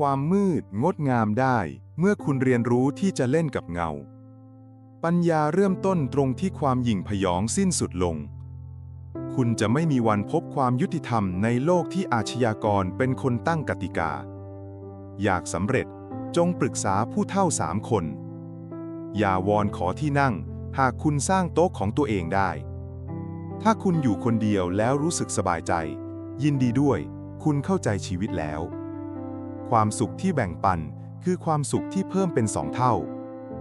ความมืดงดงามได้ เมื่อคุณเรียนรู้ที่จะเล่นกับเงา ปัญญาเริ่มต้นตรงที่ความหยิ่งพยองสิ้นสุดลง คุณจะไม่มีวันพบความยุติธรรมในโลกที่อาชญากรเป็นคนตั้งกติกา อยากสำเร็จจงปรึกษาผู้เท่าสามคน อย่าวอนขอที่นั่ง หากคุณสร้างโต๊ะของตัวเองได้ ถ้าคุณอยู่คนเดียวแล้วรู้สึกสบายใจ ยินดีด้วย คุณเข้าใจชีวิตแล้ว ความสุขที่แบ่งปัน คือความสุขที่เพิ่มเป็นสองเท่า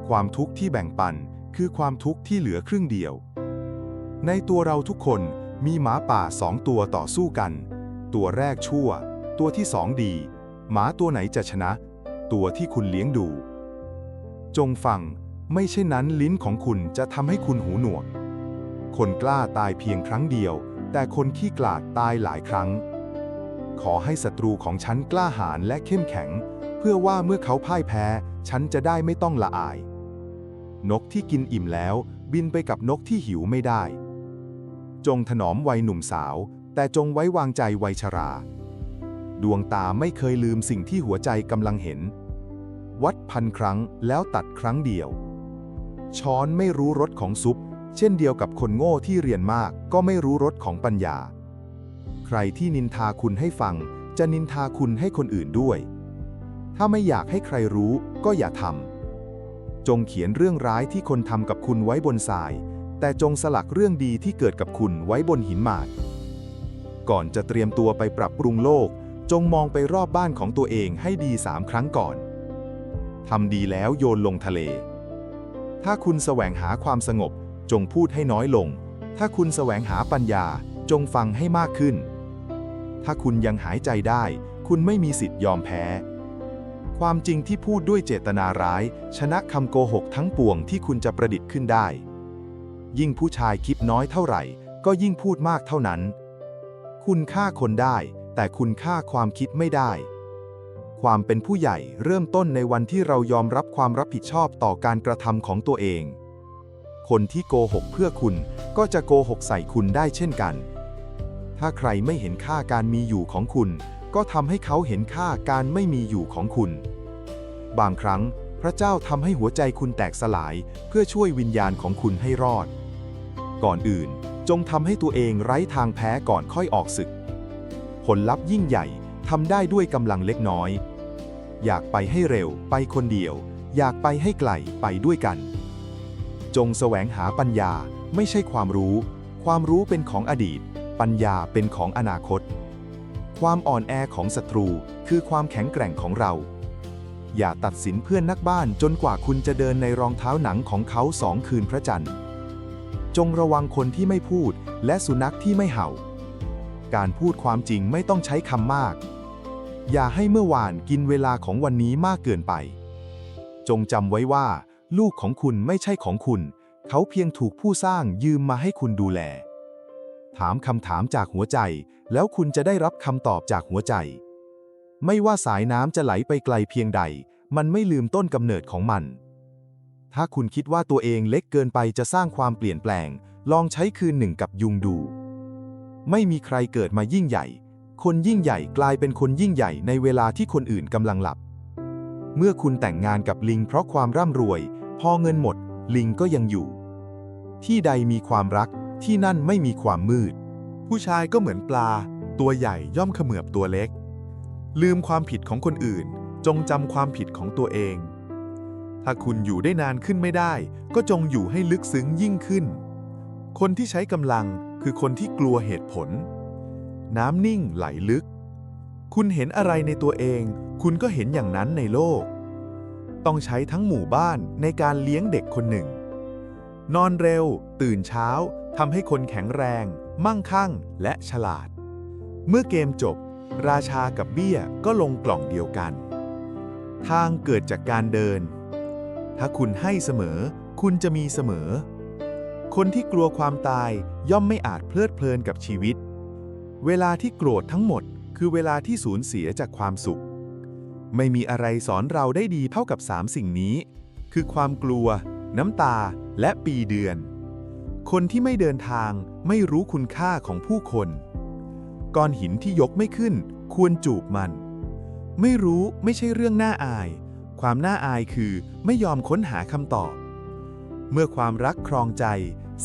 ความทุกข์ที่แบ่งปัน คือความทุกข์ที่เหลือครึ่งเดียว ในตัวเราทุกคนมีหมาป่าสองตัวต่อสู้กัน ตัวแรกชั่ว ตัวที่สองดี หมาตัวไหนจะชนะ ตัวที่คุณเลี้ยงดู จงฟัง ไม่เช่นนั้นลิ้นของคุณจะทำให้คุณหูหนวก คนกล้าตายเพียงครั้งเดียว แต่คนขี้กลาดตายหลายครั้ง ขอให้ศัตรูของฉันกล้าหาญและเข้มแข็ง เพื่อว่าเมื่อเขาพ่ายแพ้ ฉันจะได้ไม่ต้องละอาย นกที่กินอิ่มแล้ว บินไปกับนกที่หิวไม่ได้ จงถนอมวัยหนุ่มสาว แต่จงไว้วางใจวัยชรา ดวงตาไม่เคยลืมสิ่งที่หัวใจกำลังเห็น วัดพันครั้งแล้วตัดครั้งเดียว ช้อนไม่รู้รสของซุป เช่นเดียวกับคนโง่ที่เรียนมากก็ไม่รู้รสของปัญญา ใครที่นินทาคุณให้ฟัง จะนินทาคุณให้คนอื่นด้วย ถ้าไม่อยากให้ใครรู้ก็อย่าทำ จงเขียนเรื่องร้ายที่คนทำกับคุณไว้บนทราย แต่จงสลักเรื่องดีที่เกิดกับคุณไว้บนหินหมาดก่อนจะเตรียมตัวไปปรับปรุงโลก จงมองไปรอบบ้านของตัวเองให้ดีสามครั้งก่อน ทำดีแล้วโยนลงทะเล ถ้าคุณแสวงหาความสงบ จงพูดให้น้อยลง ถ้าคุณแสวงหาปัญญาจงฟังให้มากขึ้น ถ้าคุณยังหายใจได้ คุณไม่มีสิทธิ์ยอมแพ้ ความจริงที่พูดด้วยเจตนาร้าย ชนะคำโกหกทั้งปวงที่คุณจะประดิษฐ์ขึ้นได้ ยิ่งผู้ชายคิดน้อยเท่าไหร่ ก็ยิ่งพูดมากเท่านั้น คุณฆ่าคนได้ แต่คุณฆ่าความคิดไม่ได้ ความเป็นผู้ใหญ่เริ่มต้นในวันที่เรายอมรับความรับผิดชอบต่อการกระทำของตัวเอง คนที่โกหกเพื่อคุณก็จะโกหกใส่คุณได้เช่นกัน ถ้าใครไม่เห็นค่าการมีอยู่ของคุณ ก็ทำให้เขาเห็นค่าการไม่มีอยู่ของคุณ บางครั้ง พระเจ้าทำให้หัวใจคุณแตกสลาย เพื่อช่วยวิญญาณของคุณให้รอด ก่อนอื่น จงทำให้ตัวเองไร้ทางแพ้ก่อนค่อยออกศึก ผลลัพธ์ยิ่งใหญ่ทำได้ด้วยกำลังเล็กน้อย อยากไปให้เร็ว ไปคนเดียว อยากไปให้ไกล ไปด้วยกัน จงแสวงหาปัญญาไม่ใช่ความรู้ ความรู้เป็นของอดีต ปัญญาเป็นของอนาคต ความอ่อนแอของศัตรูคือความแข็งแกร่งของเรา อย่าตัดสินเพื่อนนักบ้านจนกว่าคุณจะเดินในรองเท้าหนังของเขาสองคืนพระจันทร์ จงระวังคนที่ไม่พูดและสุนัขที่ไม่เห่า การพูดความจริงไม่ต้องใช้คำมาก อย่าให้เมื่อวานกินเวลาของวันนี้มากเกินไป จงจำไว้ว่า ลูกของคุณไม่ใช่ของคุณ เขาเพียงถูกผู้สร้างยืมมาให้คุณดูแล ถามคำถามจากหัวใจ แล้วคุณจะได้รับคำตอบจากหัวใจ ไม่ว่าสายน้ำจะไหลไปไกลเพียงใด มันไม่ลืมต้นกำเนิดของมัน ถ้าคุณคิดว่าตัวเองเล็กเกินไปจะสร้างความเปลี่ยนแปลง ลองใช้คืนหนึ่งกับยุงดู ไม่มีใครเกิดมายิ่งใหญ่ คนยิ่งใหญ่กลายเป็นคนยิ่งใหญ่ในเวลาที่คนอื่นกำลังหลับ เมื่อคุณแต่งงานกับลิงเพราะความร่ำรวย พอเงินหมด ลิงก็ยังอยู่ ที่ใดมีความรัก ที่นั่นไม่มีความมืด ผู้ชายก็เหมือนปลา ตัวใหญ่ย่อมเขมือบตัวเล็ก ลืมความผิดของคนอื่น จงจำความผิดของตัวเอง ถ้าคุณอยู่ได้นานขึ้นไม่ได้ ก็จงอยู่ให้ลึกซึ้งยิ่งขึ้น คนที่ใช้กำลังคือคนที่กลัวเหตุผล น้ำนิ่งไหลลึก คุณเห็นอะไรในตัวเอง คุณก็เห็นอย่างนั้นในโลก ต้องใช้ทั้งหมู่บ้านในการเลี้ยงเด็กคนหนึ่ง นอนเร็ว ตื่นเช้า ทำให้คนแข็งแรง มั่งคั่ง และฉลาด เมื่อเกมจบ ราชากับเบี้ยก็ลงกล่องเดียวกัน ทางเกิดจากการเดิน ถ้าคุณให้เสมอ คุณจะมีเสมอ คนที่กลัวความตายย่อมไม่อาจเพลิดเพลินกับชีวิต เวลาที่โกรธทั้งหมด คือเวลาที่สูญเสียจากความสุข ไม่มีอะไรสอนเราได้ดีเท่ากับสามสิ่งนี้ คือความกลัว น้ำตา และปีเดือน คนที่ไม่เดินทางไม่รู้คุณค่าของผู้คน ก้อนหินที่ยกไม่ขึ้น ควรจูบมัน ไม่รู้ไม่ใช่เรื่องน่าอาย ความน่าอายคือไม่ยอมค้นหาคำตอบ เมื่อความรักครองใจ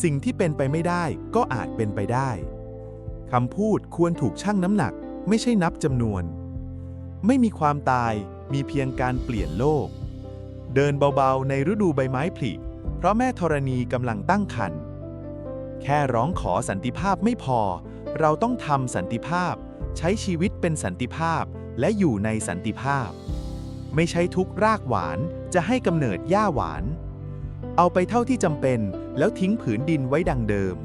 สิ่งที่เป็นไปไม่ได้ก็อาจเป็นไปได้คำพูดควรถูกชั่งน้ำหนัก ไม่ใช่นับจำนวน ไม่มีความตายมีเพียงการเปลี่ยนโลก เดินเบาๆในฤดูใบไม้ผลิเพราะแม่ธรณีกำลังตั้งครรภ์ แค่ร้องขอสันติภาพไม่พอ เราต้องทำสันติภาพ ใช้ชีวิตเป็นสันติภาพและอยู่ในสันติภาพ ไม่ใช่ทุกรากหวานจะให้กำเนิดหญ้าหวาน เอาไปเท่าที่จำเป็นแล้วทิ้งผืนดินไว้ดังเดิม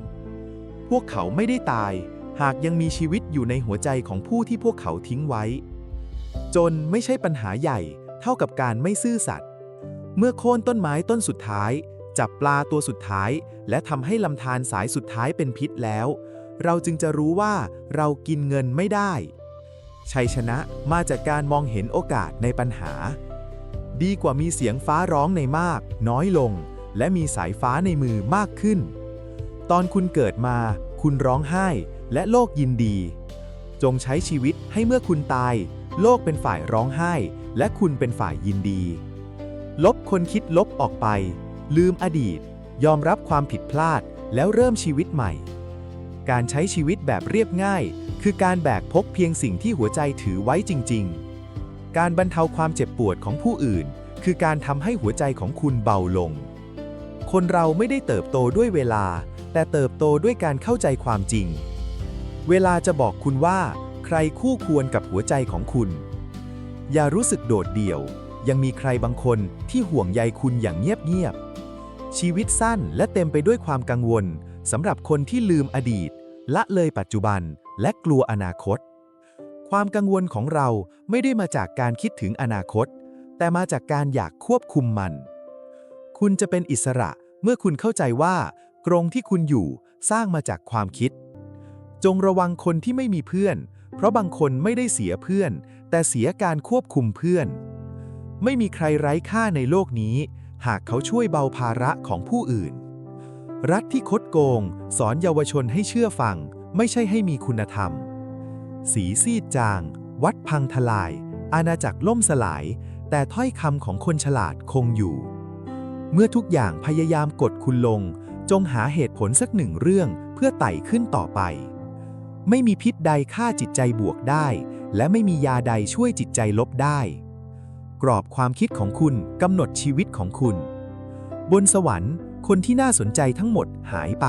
พวกเขาไม่ได้ตาย หากยังมีชีวิตอยู่ในหัวใจของผู้ที่พวกเขาทิ้งไว้ จนไม่ใช่ปัญหาใหญ่เท่ากับการไม่ซื่อสัตย์เมื่อโค่นต้นไม้ต้นสุดท้าย จับปลาตัวสุดท้าย และทำให้ลำธารสายสุดท้ายเป็นพิษแล้ว เราจึงจะรู้ว่าเรากินเงินไม่ได้ ชัยชนะมาจากการมองเห็นโอกาสในปัญหา ดีกว่ามีเสียงฟ้าร้องในมาก น้อยลง และมีสายฟ้าในมือมากขึ้น ตอนคุณเกิดมา คุณร้องไห้ และโลกยินดี จงใช้ชีวิตให้เมื่อคุณตาย โลกเป็นฝ่ายร้องไห้ และคุณเป็นฝ่ายยินดี ลบคนคิดลบออกไป ลืมอดีต ยอมรับความผิดพลาด แล้วเริ่มชีวิตใหม่ การใช้ชีวิตแบบเรียบง่าย คือการแบกพกเพียงสิ่งที่หัวใจถือไว้จริง ๆ การบรรเทาความเจ็บปวดของผู้อื่น คือการทำให้หัวใจของคุณเบาลง คนเราไม่ได้เติบโตด้วยเวลา แต่เติบโตด้วยการเข้าใจความจริง เวลาจะบอกคุณว่า ใครคู่ควรกับหัวใจของคุณ อย่ารู้สึกโดดเดี่ยวยังมีใครบางคนที่ห่วงใยคุณอย่างเงียบๆ ชีวิตสั้นและเต็มไปด้วยความกังวลสำหรับคนที่ลืมอดีต ละเลยปัจจุบัน และกลัวอนาคต ความกังวลของเราไม่ได้มาจากการคิดถึงอนาคต แต่มาจากการอยากควบคุมมัน คุณจะเป็นอิสระเมื่อคุณเข้าใจว่ากรงที่คุณอยู่สร้างมาจากความคิด จงระวังคนที่ไม่มีเพื่อน เพราะบางคนไม่ได้เสียเพื่อน แต่เสียการควบคุมเพื่อน ไม่มีใครไร้ค่าในโลกนี้ หากเขาช่วยเบาภาระของผู้อื่น รัฐที่คดโกง สอนเยาวชนให้เชื่อฟัง ไม่ใช่ให้มีคุณธรรม สีซีดจาง วัดพังทลาย อาณาจักรล่มสลาย แต่ถ้อยคำของคนฉลาดคงอยู่ เมื่อทุกอย่างพยายามกดคุณลง จงหาเหตุผลสักหนึ่งเรื่องเพื่อไต่ขึ้นต่อไป ไม่มีพิษใดฆ่าจิตใจบวกได้ และไม่มียาใดช่วยจิตใจลบได้ กรอบความคิดของคุณกำหนดชีวิตของคุณ บนสวรรค์ คนที่น่าสนใจทั้งหมดหายไป